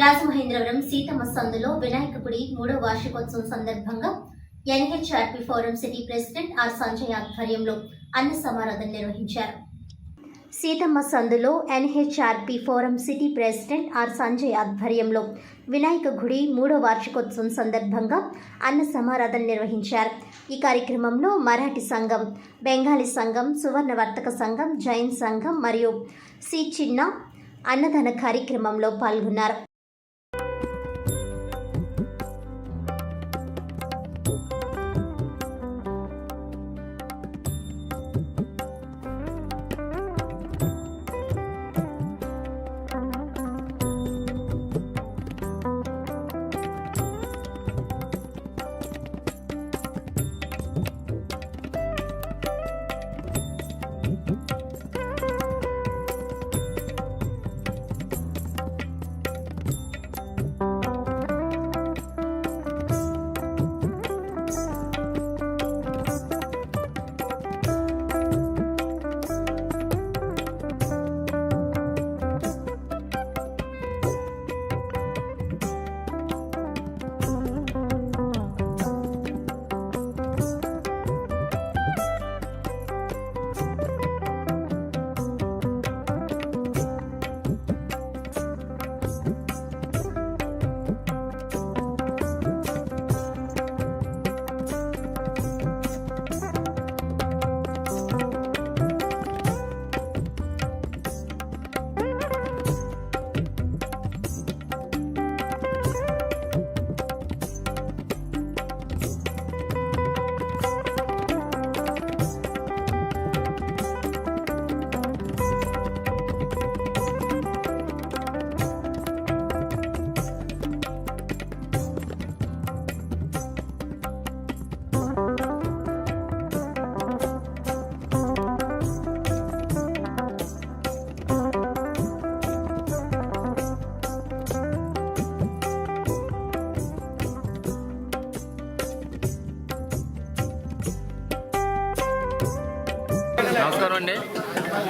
రాజమహేంద్రవరం సీతమ్మ సందులో వినాయక గుడి మూడో వార్షికోత్సవం సందర్భంగా NHRP forum city president R Sanjay ఆధ్వర్యంలో అన్న సమారాధన నిర్వహించారు. సీతమ్మ సందులో NHRP forum city president R Sanjay ఆధ్వర్యంలో వినాయక గుడి మూడో వార్షికోత్సవం సందర్భంగా అన్న సమారాధన నిర్వహించారు. ఈ కార్యక్రమంలో మరాఠీ సంఘం బెంగాలీ సంఘం సువర్ణ వర్తక సంఘం జైన్ సంఘం మరియు సి చిన్న అన్నదాన కార్యక్రమంలో పాల్గొన్నారు. నమస్కారం అండి.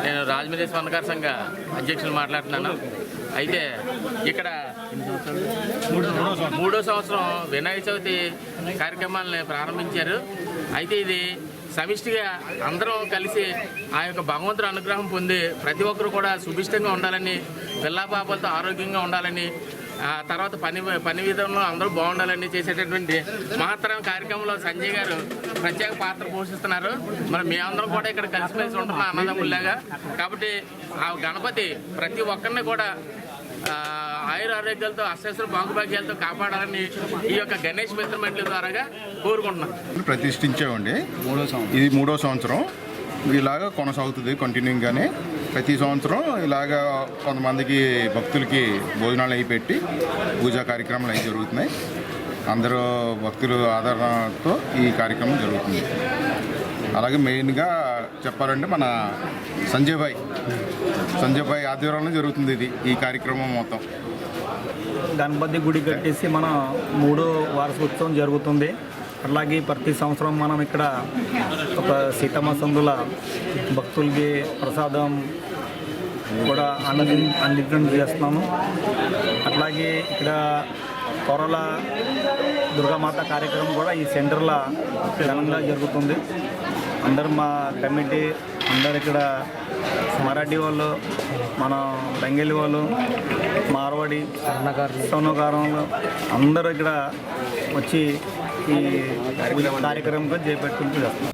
నేను రాజమండ్రి స్వర్ణకార సంఘ అధ్యక్షులు మాట్లాడుతున్నాను. అయితే ఇక్కడ మూడో సంవత్సరం. వినాయక చవితి కార్యక్రమాలని ప్రారంభించారు. అయితే ఇది సమిష్టిగా అందరం కలిసి ఆ యొక్క భగవంతుడు అనుగ్రహం పొంది ప్రతి ఒక్కరు కూడా సుభిష్టంగా ఉండాలని పిల్లాపాపలతో ఆరోగ్యంగా ఉండాలని ఆ తర్వాత పని పని విధంలో అందరూ బాగుండాలని చేసేటటువంటి మహత్తరం కార్యక్రమంలో సంజయ్ గారు ప్రత్యేక పాత్ర పోషిస్తున్నారు. మరి మేమందరం కూడా ఇక్కడ కలిసిమెలిసి ఉంటున్నాం అన్నదమ్ముల్లాగా. కాబట్టి ఆ గణపతి ప్రతి ఒక్కరిని కూడా ఆయుర ఆరోగ్యాలతో అశ్వశ్వర బాగుభాగ్యాలతో కాపాడాలని ఈ యొక్క గణేష్ మిత్ర మండలి ద్వారాగా కోరుకుంటున్నాం. ప్రతిష్ఠించామండి. ఇది మూడో సంవత్సరం. ఇలాగా కొనసాగుతుంది కంటిన్యూగానే ప్రతి సంవత్సరం ఇలాగా కొంతమందికి భక్తులకి భోజనాలు అవి పెట్టి పూజా కార్యక్రమాలు అవి జరుగుతున్నాయి. అందరూ భక్తుల ఆదరణతో ఈ కార్యక్రమం జరుగుతుంది. అలాగే మెయిన్గా చెప్పాలంటే మన సంజయ్ భాయ్. సంజయ్ భాయ్ ఆధ్వర్యంలో జరుగుతుంది ఇది ఈ కార్యక్రమం మొత్తం. గణపతి గుడి కట్టేసి మన మూడో వార్షికోత్సవం జరుగుతుంది. అలాగే ప్రతి సంవత్సరం మనం ఇక్కడ ఒక సీతమ్మ సందుల భక్తులకి ప్రసాదం కూడా అన్నది అందించడం చేస్తున్నాము. అట్లాగే ఇక్కడ త్వరల దుర్గామాత కార్యక్రమం కూడా ఈ సెంటర్లో ఘనంగా జరుగుతుంది. అందరు మా కమిటీ అందరు ఇక్కడ మరాఠీ వాళ్ళు మన బెంగాలీ వాళ్ళు మార్వాడి సోనకారంలో అందరూ ఇక్కడ వచ్చి ఈ కార్యక్రమంగా చేపట్టుకుంటూ చేస్తున్నారు